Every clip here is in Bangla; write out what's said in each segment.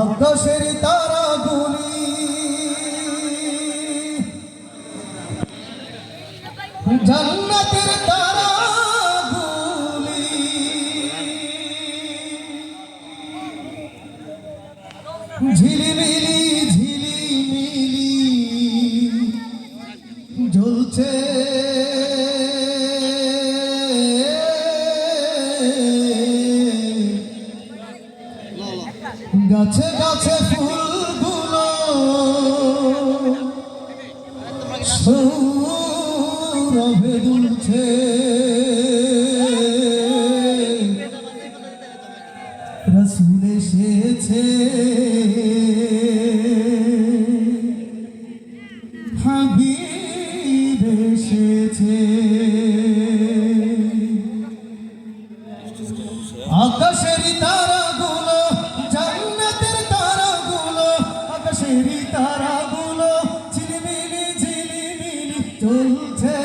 আকাশের তারা গুলি জান্নাতের তারা গুলি ঝিলিমিলি ঝিলিমিলি ঝুলছে গাছে গাছে ফুলগুলো সৌরভে দুলছে। রসুল এসেছে। আকাশের তারাগুলো, জান্নাতের তারাগুলো, আকাশের তারাগুলো ঝিলিমিলি ঝিলিমিলি চলছে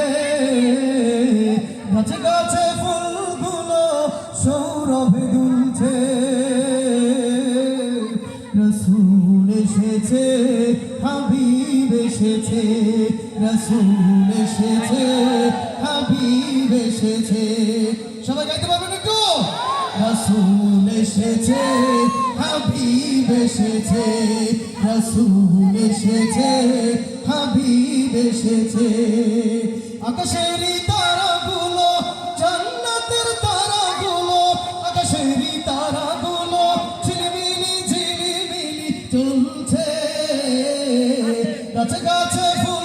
গাছে গাছে ফুলগুলো সৌরভে দুলছে। রসুল এসেছে, হাবিব এসেছে, রসুল এসেছে, হাবিব এসেছে। সবাই গাইতে পারবেন একটু? রসুল এসেছে, হাবিব এসেছে, রসুল এসেছে, হাবিব এসেছে। আকাশেরই তারাগুলো, জান্নাতের তারাগুলো আকাশেরই তারাগুলো ঝিলিমিলি ঝিলিমিলি চলছে। গাছে গাছে ফুলগুলো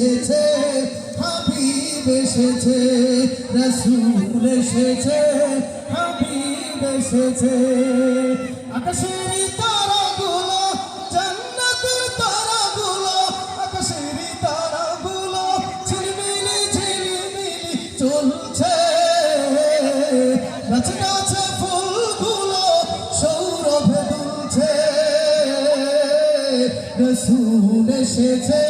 এসেছে, হাবিব এসেছে, রসুল এসেছে, হাবিব এসেছে। আকাশের তারাগুলো, জান্নাতের তারাগুলো, আকাশের তারাগুলো ঝিলমিলি ঝিলমিলি চলছে। গাছে গাছে ফুলগুলো সৌরভে দুলছে। রসুল এসেছে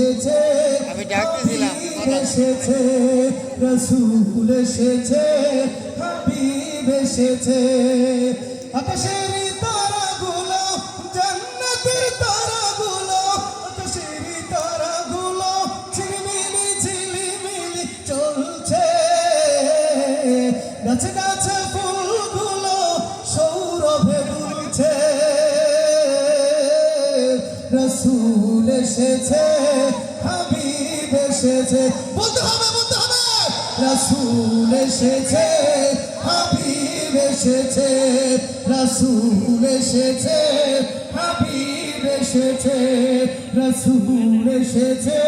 এসেছে আমি ডাকতেছিলাম। দিলাম এসেছে রসুল এসেছে হাবিব এসেছে আকাশের এসেছে, হাবিব এসেছে, বলতে হবে বলতে হবে। রসুল এসেছে, হাবিব এসেছে, রসুল এসেছে, হাবিব এসেছে, রসুল এসেছে।